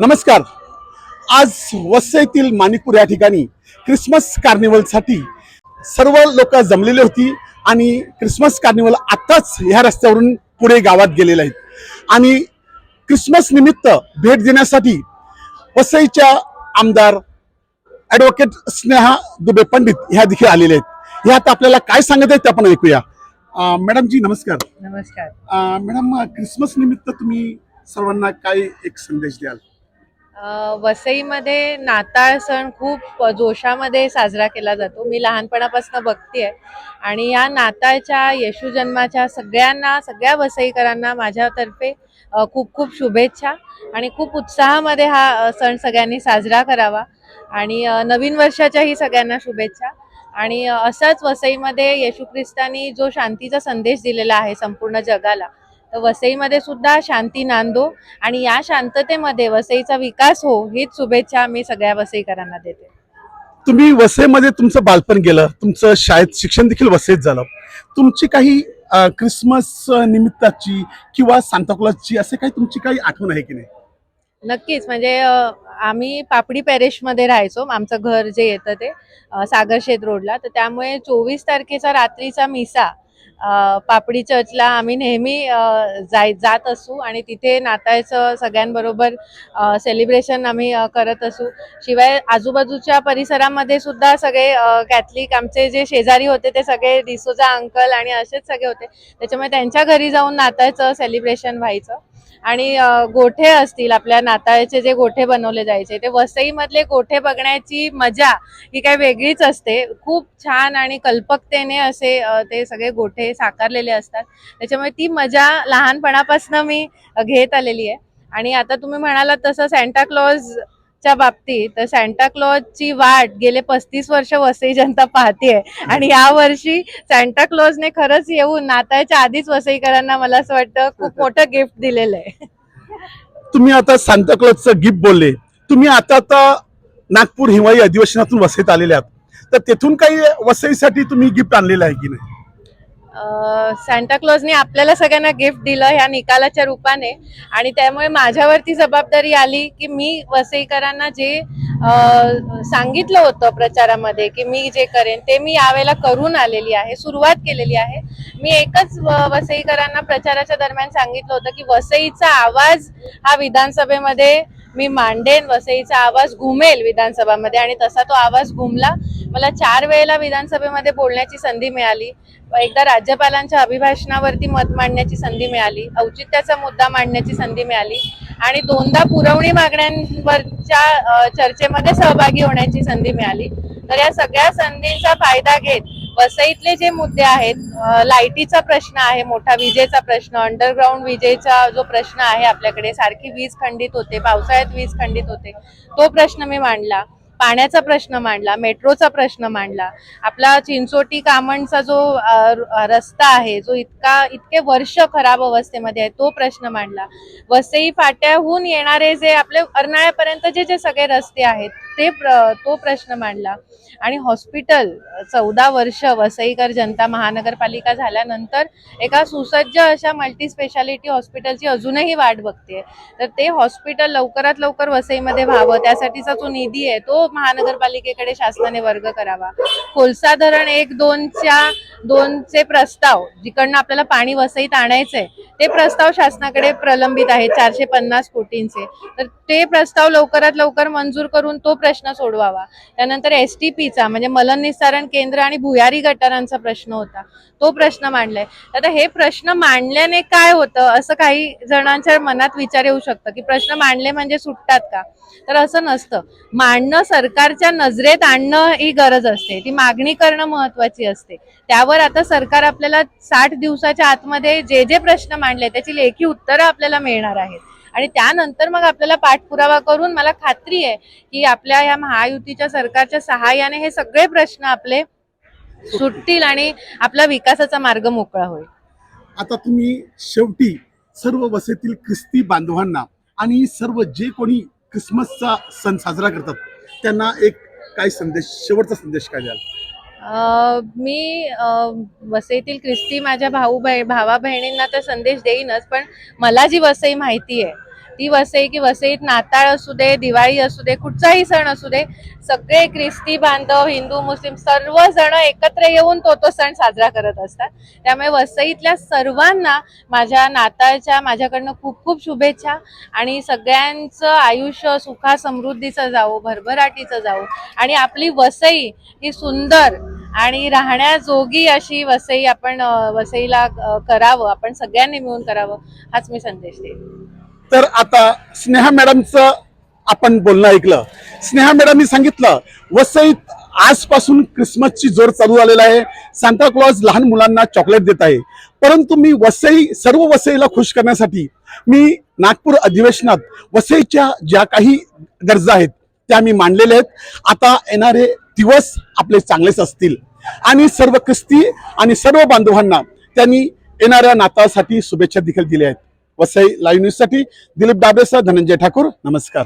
नमस्कार. आज वसईतील माणिकपूर या ठिकाणी क्रिसमस कार्निवलसाठी सर्व लोक जमलेली होती आणि क्रिसमस कार्निवल आत्ताच ह्या रस्त्यावरून पुढे गावात गेलेले आहेत. आणि क्रिसमस निमित्त भेट देण्यासाठी वसईच्या आमदार ॲडव्होकेट स्नेहा दुबे पंडित ह्या देखील आलेले आहेत. ह्यात आपल्याला काय सांगत आहेत ते आपण ऐकूया. अं, मॅडमजी नमस्कार. नमस्कार. मॅडम क्रिसमस निमित्त तुम्ही सर्वांना काय एक संदेश द्याल? वसईमध्ये नाताळ सण खूप जोशामध्ये साजरा केला जातो. मी लहानपणापासून बघतीये. आणि या नाताळच्या येशू जन्माच्या सगळ्यांना सगळ्या वसईकरांना माझ्यातर्फे खूप खूप शुभेच्छा आणि खूप उत्साहामध्ये हा सण सगळ्यांनी साजरा करावा. आणि नवीन वर्षाच्याही सगळ्यांना शुभेच्छा. आणि असाच वसईमध्ये येशू ख्रिस्तानी जो शांतीचा संदेश दिलेला आहे संपूर्ण जगाला तर वसईमध्ये सुद्धा शांती नांदो आणि या शांततेमध्ये वसईचा विकास हो हीच शुभेच्छा मी सगळ्या वसईकरांना देते. तुम्ही वसईमध्ये तुमचं बालपण गेलं तुमचं शाळेत शिक्षण देखील वसईत झालं. तुमची काही क्रिसमस निमित्ताची किंवा सांताक्लॉजची असे काही तुमची काही आठवण आहे की नाही? नक्कीच म्हणजे आम्ही पापडी पॅरिशमध्ये राहायचो आमचं घर जे येतं ते सागरशेत रोडला. तर त्यामुळे चोवीस तारखेचा रात्रीचा मिसा पापडी चर्चला आम्ही नेहमी जाय जात असू आणि तिथे नाताळचं सगळ्यांबरोबर सेलिब्रेशन आम्ही करत असू. शिवाय आजूबाजूच्या परिसरामध्ये सुद्धा सगळे कॅथलिक आमचे जे शेजारी होते ते सगळे डिसोजा अंकल आणि असेच सगळे होते. त्याच्यामुळे त्यांच्या घरी जाऊन नाताळचं सेलिब्रेशन व्हायचं. आणि गोठे असतील आपल्या नाताळचे जे गोठे बनवले जायचे ते वसईमधले गोठे बघण्याची मजा ही काही वेगळीच असते. खूप छान आणि कल्पकतेने असे ते सगळे गोठे साकारलेले असतात. त्याच्यामुळे ती मजा लहानपणापासून मी घेत आलेली आहे. आणि आता तुम्ही म्हणालात तसं सँटाक्लॉज च्या बाबतीत तर सँटाक्लॉजची वाट गेले पस्तीस वर्ष वसई जनता पाहतीये. आणि या वर्षी सँटाक्लॉजने खरंच येऊन नाताळच्या आधीच वसईकरांना मला असं वाटतं खूप मोठं गिफ्ट दिलेलं आहे. तुम्ही आता सांताक्लॉजचं गिफ्ट बोलले. तुम्ही आता आता नागपूर हिवाळी अधिवेशनातून वसईत आलेले आहात. तर तेथून काही वसईसाठी तुम्ही गिफ्ट आणलेलं आहे की नाही? सँटाक्लॉजने आपल्याला सगळ्यांना गिफ्ट दिलं ह्या निकालाच्या रूपाने. आणि त्यामुळे माझ्यावरती जबाबदारी आली की मी वसईकरांना जे सांगितलं होतं प्रचारामध्ये की मी जे करेन ते मी यावेळेला करून आलेली आहे सुरुवात केलेली आहे. मी एकच वसईकरांना प्रचाराच्या दरम्यान सांगितलं होतं की वसईचा आवाज हा विधानसभेमध्ये मी मांडेन वसईचा आवाज घुमेल विधानसभामध्ये. आणि तसा तो आवाज घुमला. मला चार वेळेला विधानसभेमध्ये बोलण्याची संधी मिळाली. एकदा राज्यपालांच्या अभिभाषणावरती मत मांडण्याची संधी मिळाली. औचित्याचा मुद्दा मांडण्याची संधी मिळाली. आणि दोनदा पुरवणी मागण्यांवरच्या चर्चेमध्ये सहभागी होण्याची संधी मिळाली. तर या सगळ्या संधींचा फायदा घेत वसईतले जे मुद्दे आहेत लाईटीचा प्रश्न आहे मोठा विजेचा प्रश्न अंडरग्राऊंड विजेचा जो प्रश्न आहे आपल्याकडे सारखी वीज खंडित होते पावसाळ्यात वीज खंडित होते तो प्रश्न मी मांडला. पाण्याचा प्रश्न मांडला मेट्रोचा प्रश्न मांडला. आपला चिंचोटी कामणचा जो रस्ता आहे जो इतका इतके वर्ष खराब अवस्थेमध्ये आहे तो प्रश्न मांडला. वसई फाट्याहून येणारे जे आपले अर्नाळ्यापर्यंत जे जे सगळे रस्ते आहेत ते प्र तो प्रश्न मांडला. आणि हॉस्पिटल चौदा वर्ष वसईकर जनता महानगरपालिका झाल्यानंतर एका सुसज्ज अशा मल्टी स्पेशालिटी हॉस्पिटलची अजूनही वाट बघते तर ते हॉस्पिटल लवकरात लवकर वसईमध्ये व्हावं त्यासाठीचा जो निधी आहे तो महानगरपालिकेकडे शासनाने वर्ग करावा. कोलसा धरण एक दोनच्या दोनचे प्रस्ताव जिकडनं आपल्याला पाणी वसईत आणायचंय ते प्रस्ताव शासनाकडे प्रलंबित आहेत चारशे पन्नास कोटींचे. तर ते प्रस्ताव लवकरात लवकर मंजूर करून तो प्रश्न सोडवावा. त्यानंतर एस टी पीचा म्हणजे मलन निस्तारण केंद्र आणि भुयारी गटारांचा प्रश्न होता. तो प्रश्न मांडलाय. आता हे प्रश्न मांडल्याने काय होतं असं काही जणांच्या मनात विचार येऊ शकतं की प्रश्न मांडले म्हणजे सुटतात का? तर असं नसतं. मांडणं सरकारच्या नजरेत आणणं ही गरज असते. ती मागणी करणं महत्वाची असते. त्यावर आता सरकार आपल्याला साठ दिवसाच्या आतमध्ये जे जे प्रश्न मांडले त्याची लेखी उत्तरं आपल्याला मिळणार आहेत. आणि त्यानंतर मग आपल्याला पाठपुरावा करून मला खात्री आहे की आपल्या या महायुतीच्या सरकारच्या सहाय्याने हे सगळे प्रश्न आपले सुटतील आणि आपला विकासाचा मार्ग मोकळा होईल. आता तुम्ही शेवटी सर्व वसेतील ख्रिस्ती बांधवांना आणि सर्व जे कोणी क्रिसमसचा सण साजरा करतात त्यांना एक काय संदेश शेवटचा संदेश काय द्याल? मी वसईतील ख्रिस्ती माझ्या भाऊ बहि भावा बहिणींना तर संदेश देईनच पण मला जी वसई माहिती आहे ती वसई की वसईत नाताळ असू दे दिवाळी असू दे कुठचाही सण असू दे सगळे ख्रिस्ती बांधव हिंदू मुस्लिम सर्वजण एकत्र येऊन तो तो सण साजरा करत असतात. त्यामुळे वसईतल्या सर्वांना माझ्या नाताळच्या माझ्याकडनं खूप खूप शुभेच्छा आणि सगळ्यांचं आयुष्य सुखा समृद्धीचं जावो भरभराटीचं जावो आणि आपली वसई ही सुंदर आणि राहण्याजोगी अशी वसई आपण वसईला करावं आपण सगळ्यांनी मिळून करावं हाच मी संदेश देईन. तर आता स्नेहा मॅडमचं आपण बोलणं ऐकलं. स्नेहा मॅडमनी सांगितलं वसईत आजपासून क्रिसमसची जोर चालू झालेला आहे. सांता क्लॉज लहान मुलांना चॉकलेट देत आहे. परंतु मी वसई सर्व वसईला खुश करण्यासाठी मी नागपूर अधिवेशनात वसईच्या ज्या काही गरजा आहेत त्या मी मांडलेल्या आहेत. आता येणारे दिवस आपले चांगलेच असतील. आणि सर्व ख्रिस्ती आणि सर्व बांधवांना त्यांनी येणाऱ्या नाताळसाठी शुभेच्छा देखील दिल्या आहेत. वसई लाईव्ह न्यूजसाठी दिलीप डाबरेसह धनंजय ठाकूर. नमस्कार.